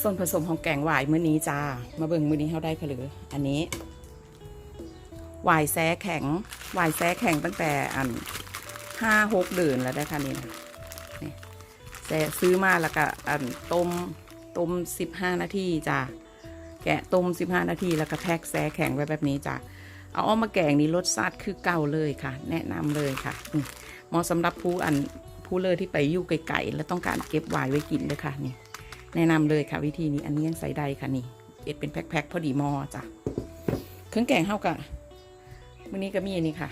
ส่วนผสมของแกงหวายมื้อนี้จ้า มาเบิ่งมื้อนี้เฮาได้ผลือ อันนี้หวายแซ้แข็งหวายแซ้แข็งตั้งแต่อันห้าหกเดือนแล้วได้ค่ะนี่นะนี่แซ้ซื้อมาแล้วก็อันต้มต้มสิบห้านาทีจ้าแกะต้มสิบห้านาทีแล้วก็แพ็คแซ้แข็งไว้แบบนี้จ้าเอาออกมาแกงนี่รสชาติคือเก่าเลยค่ะ แนะนำเลยค่ะเหมาะสำหรับผู้อันผู้เลยที่ไปอยู่ไกลๆแล้วต้องการเก็บไวายไว้กินด้วยค่ะนี่ แนะนำเลยค่ะวิธีนี้อันนี้ยังใส่ได้ค่ะนี่เอ็ดเป็นแพ็คๆพอดีมอจ้ะเครื่องแกงเฮากะมื้อนี้ก็มีอันนี้ค่ะ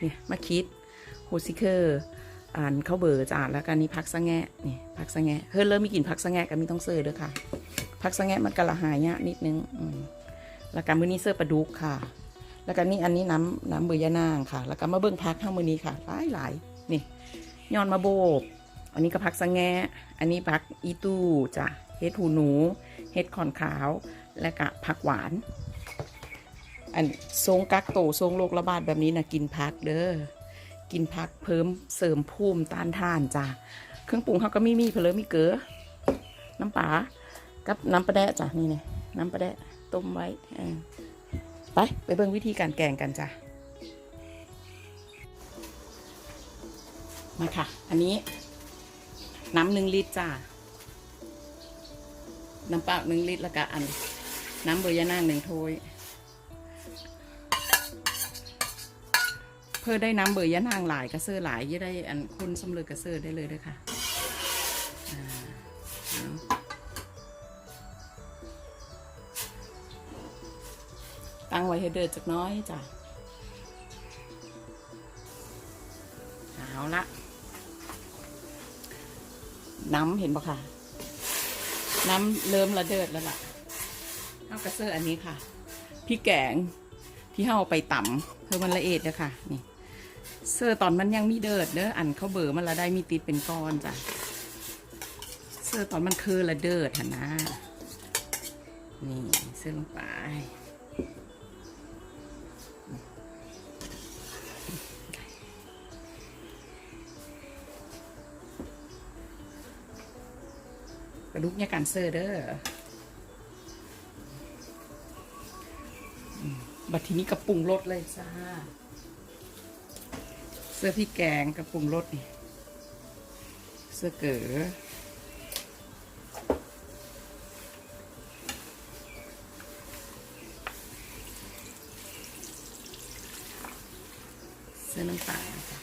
เนี่ยมะคิดโฮซิเคอร์อ่านข้าวเบอร์จ้ะแล้วก็นี่ผักสะแงะนี่ผักสะแงะเฮ้ยเริ่มมีกลิ่นผักสะแงะก็มีต้องเสิร์ฟด้วยค่ะผักสะแงะมันกะละหายะนิดนึงอืมแล้วก็มื้อนี้เสิร์ฟปลาดุกค่ะ แล้วก็นี่อันนี้น้ำน้ำเบอร์ยะนางค่ะ แล้วก็มาเบิ่งพักเฮามื้อนี้ค่ะหลายหลายๆนี่ย้อนมาโบก อันนี้ก็ผักสะแงอันนี้ผักอีตู้จ้ะเห็ดหูหนูเห็ดขอนขาว และก็ผักหวาน อันทรงกักโตทรงโรคระบาดแบบนี้นะกินผักเด้อ กินผักเพิ่มเสริมภูมิต้านทานจ้ะ เครื่องปรุงเขาก็มีมีเพลอมีเกลือ น้ำปลา กับน้ำปลาแดะจ้ะนี่เนี่ยน้ำปลาแดะต้มไว้ไปไปเบิ่งวิธีการแกงกันจ้ะ มาค่ะ อันนี้ น้ำหนึ่งลิตรจ้า น้ำเปล่าหนึ่งลิตรแล้วก็อัน น้ำเบอร์ยานางหนึ่งถ้วยเพื่อได้น้ำเบอร์ยานางหลายกระเซอร์หลายจะได้อันคนสำเร็จกระเซอร์ได้เลยด้วยค่ะตั้งไว้ให้เดือดจักน้อยจ้ะเอาละ น้ำเห็นปะค่ะ น้ำเริ่มระเดิดแล้วล่ะเอากระเซอร์อันนี้ค่ะพี่แกงที่เฮาเอาไปต่ำเพื่อมันละเอียดเลยค่ะนี่เซอร์ตอนมันยังมีเดิดเด้ออันเขาเบอร์มันละได้มีติดเป็นก้อนจ้ะเซอร์ตอนมันคือละเดิดหันนะนี่เซอร์ลงไป ระดูกเนี่ยการเซอร์เด้อบัดทีนี้กระปรุงรสเลยจ้าเสื้อพี่แกงกระปรุงรสนี่ เสื้อเก๋อเสื้อน้ำตาลจ้ะ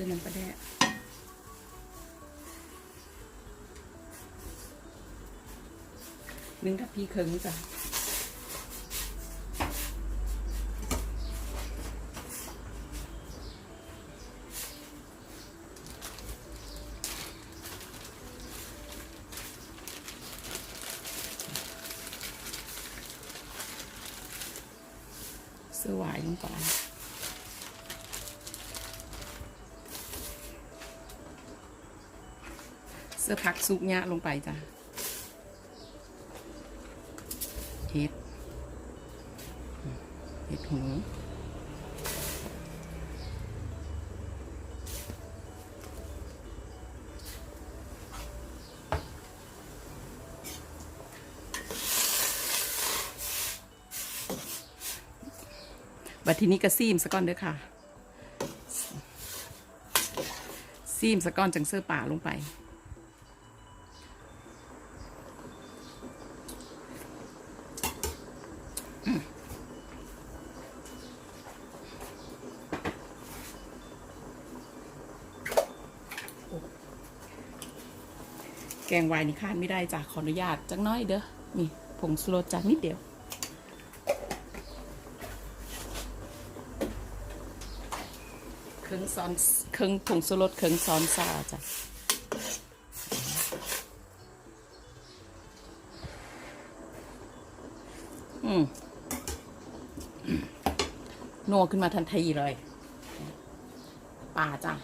ซื้อน้ำปลาแดะนึ่งกับพีเคิงจ้ะเสื้อหวายลงไป สื้อพักซุกเนี้ยลงไปจ้ะเห็ดเห็ดหูบัดทีนี้ก็ซีมสะก้อนเด้อค่ะ ซีมสะก้อนจังเสื้อป่าลงไป แกงวายนี่คาดไม่ได้จ้ะขออนุญาตจังน้อยเด้อนี่ผงสุรสจากนิดเดียวเครื่องซ้อนเครื่องผงสุรสเครื่องซ้อนซาจ้ะอืมนัวขึ้นมาทันทีเลยป่าจ้ะ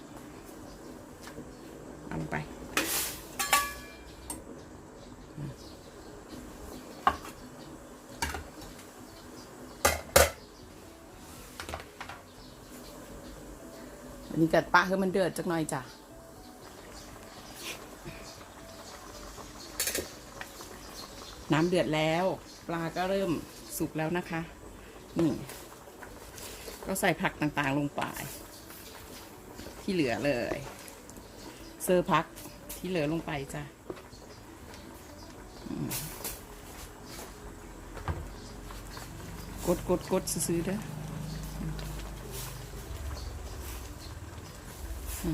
เอาไป อันนี้กัดปลาให้มันเดือดจักหน่อยจ้ะน้ำเดือดแล้ว ปลาก็เริ่มสุกแล้วนะคะ นี่ ก็ใส่ผักต่างๆลงไป ที่เหลือเลย เซอร์พักที่เหลือลงไปจ้ะกดกดกดซื้อๆเด้ออืม แค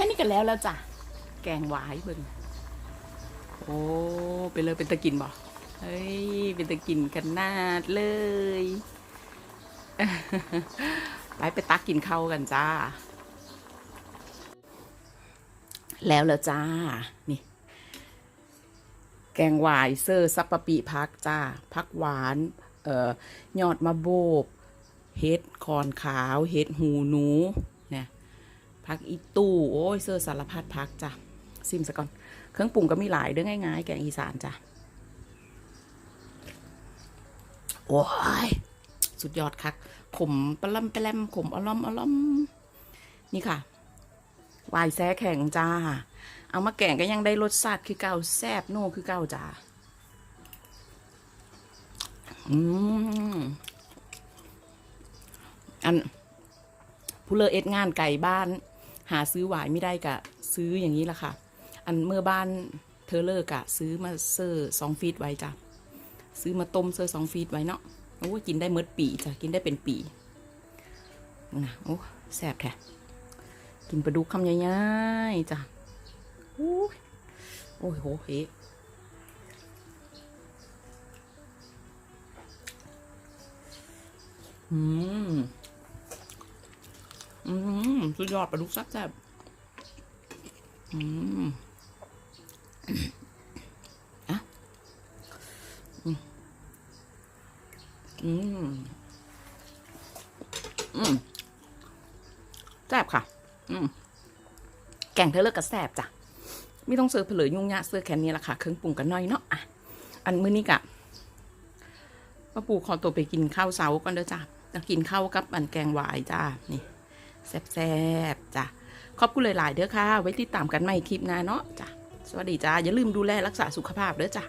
่นี้กันแล้วแล้วจ้ะ แกงหวายเบิ่งโอ้เป็นเลยเป็นตะกินบ่เฮ้ย เป็นตะกินกันนาดเลย ไปไปตักกินข้าวกันจ้า แล้วแล้วจ้า นี่ แกงหวายเซอร์ซับปะปีพักจ้า พักหวาน เอ่อยอดมะโบบเฮ็ดคอนขาว เฮ็ดหูหนูเนี่ยพักอีตู้โอ้ยเซอร์สารพัดพักจ้ะซิมซะก่อน เครื่องปรุงก็มีหลายเด้อง่ายๆ แกงอีสานจ้ะโอ้ยสุดยอดคักขมปลาล่ำปลาแลมขมอล่อมอล่อมนี่ค่ะ วายแซ่แข็งจ้า เอามาแกงก็ยังได้รสชาติคือเก่าแซ่บโน่คือเก่าจ้า อืม อันผู้เลอเอ็ดงานไก่บ้าน หาซื้อหวายไม่ได้กะ ซื้ออย่างนี้ละค่ะ อันเมื่อบ้านเธอเลิกอะซื้อมาเซอร์สองฟีตไว้จ้ะซื้อมาต้มเซอร์สองฟีตไว้เนาะโอ้กินได้เมื่อปีจ้ะกินได้เป็นปีนะโอ้แซ่บแท้ กินปลาดุกคำใหญ่ๆจ้ะโอ้ยโอ้ยโหเฮอืม อืม สุดยอดปลาดุกแซ่บๆอืมอะอืม อืมแซ่บค่ะ แกงเธอเลิกกับแซ่บจ้ะไม่ต้องเสิร์ฟเผลอยุ่งยากเสื้อแค่นี้ละค่ะ เครื่องปรุงกันน้อยเนาะอะอันมื้อนี้กะป้าปูขอตัวไปกินข้าวเช้าก่อนเด้อจ้ะจะกินข้าวกับอันแกงหวายจ้านี่แซ่บๆจ้ะขอบคุณหลายๆเด้อค่ะ ไว้ติดตามกันใหม่คลิปหน้าเนาะจ้ะสวัสดีจ้าอย่าลืมดูแลรักษาสุขภาพเด้อจ้ะ